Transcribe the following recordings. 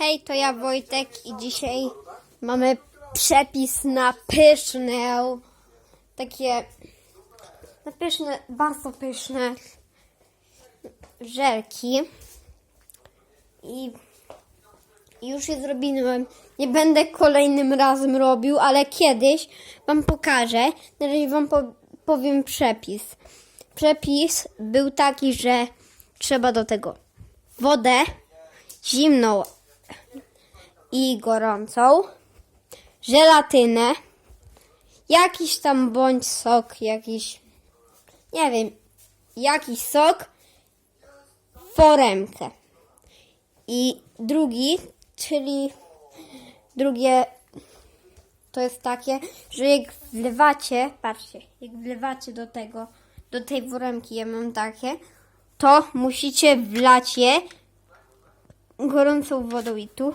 Hej, to ja Wojtek i dzisiaj mamy przepis na pyszne, takie na pyszne, bardzo pyszne żelki. I już je zrobiłem. Nie będę kolejnym razem robił, ale kiedyś Wam pokażę. Na razie Wam po, powiem przepis. Przepis był taki, że trzeba do tego wodę zimną i gorącą, żelatynę, jakiś tam bądź sok, jakiś, nie wiem, jakiś sok, foremkę. I drugi, czyli drugie to jest takie, że jak wlewacie, patrzcie, jak wlewacie do tego, do tej woremki, ja mam takie, to musicie wlać je gorącą wodą i tu.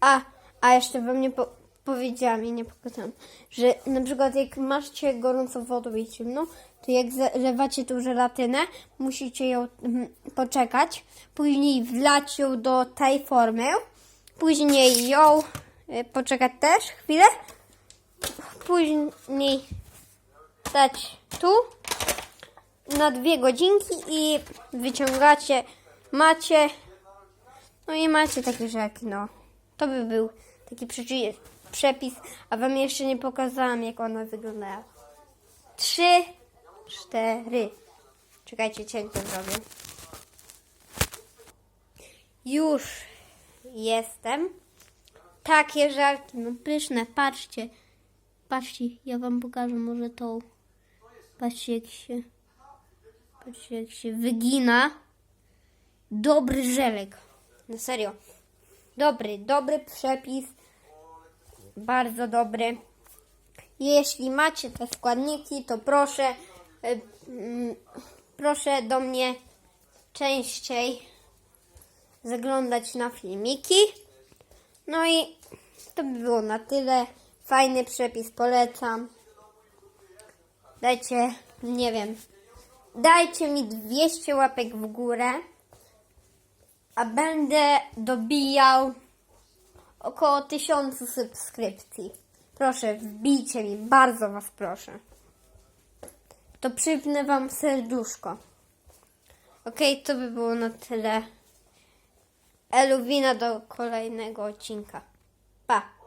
A, a jeszcze wam nie po, powiedziałam i nie pokazałam, że na przykład jak macie gorącą wodę i zimną, to jak zalewacie tą żelatynę, musicie ją mm, poczekać, później wlać ją do tej formy, później ją y, poczekać też chwilę, później dać tu na dwie godzinki i wyciągacie, macie, no i macie takie rzeki, no. To by był taki przepis, a wam jeszcze nie pokazałam, jak one wyglądają. Trzy, cztery. Czekajcie, cięcie zrobię. Już jestem. Takie żarki, no pyszne, patrzcie. Patrzcie, ja wam pokażę może tą. Patrzcie, jak się, patrzcie, jak się wygina. Dobry żelek. No serio. Dobry, dobry przepis. Bardzo dobry. Jeśli macie te składniki, to proszę, e, mm, proszę do mnie częściej zaglądać na filmiki. No i to by było na tyle. Fajny przepis, polecam. Dajcie, nie wiem, dajcie mi 200 łapek w górę, a będę dobijał około 1000 subskrypcji. Proszę, wbijcie mi, bardzo was proszę. To przypnę wam serduszko. Okej, to by było na tyle. Eluwina do kolejnego odcinka. Pa!